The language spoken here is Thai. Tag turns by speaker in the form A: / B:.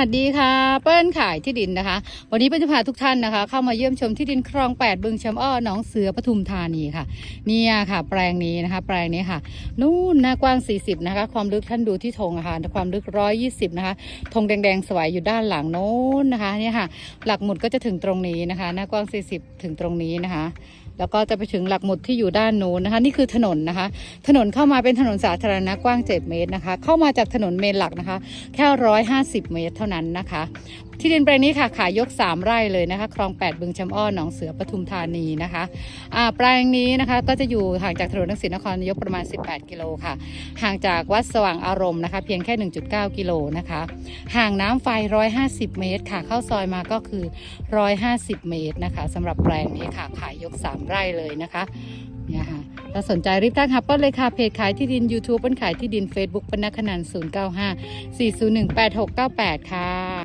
A: สวัสดีค่ะเปิ้ลขายที่ดินนะคะ วันนี้เปิ้ลจะพาทุกท่านนะคะ เข้ามาเยี่ยมชมที่ดินคลองแปดบึงชำอ้อหนองเสือปทุมธานีค่ะเนี่ยค่ะ แปลงนี้นะคะ แปลงนี้ค่ะนู่นหน้ากว้าง 40 นะคะ ความลึกท่านดูที่ธงอะค่ะความลึก 120 นะคะธงแดงๆ สวยอยู่ด้านหลังโน้นนะคะเนี่ยค่ะ หลักหมุดก็จะถึงตรงนี้นะคะหน้ากว้าง 40 ถึงตรงนี้นะคะ แล้วก็จะไปถึงหลักหมุดที่อยู่ด้านโน้นนะคะ นี่คือถนนนะคะ ถนนเข้ามาเป็นถนนสาธารณะกว้าง 7 เมตรนะคะ เข้ามาจากถนนเมนหลักนะคะ แค่ 150 เมตรเท่านั้นนะคะ ที่ดินแปลงนี้ค่ะขายยก 3 ไร่เลยนะคะ คลอง 8 บึงชำอ้อหนองเสือปทุมธานีนะคะแปลงนี้นะคะก็จะอยู่ห่างจากถนนนักศิลนครนายกประมาณ 18 กิโลค่ะ ห่างจากวัดสว่างอารมณ์นะคะ เพียงแค่ 1.9 กิโลนะคะ ห่างน้ำไฟ 150 เมตรค่ะ เข้าซอยมาก็คือ 150 เมตรนะคะสำหรับแปลงนี้ค่ะขายยก 3 ไร่เลยนะคะเนี่ยค่ะถ้าสนใจรีบตั้งหับเปิ้ลเลยค่ะ เพจขายที่ดิน YouTube เปิ้ลขายที่ดิน Facebook เปิ้ลนักขนัน095 401 8698 ค่ะ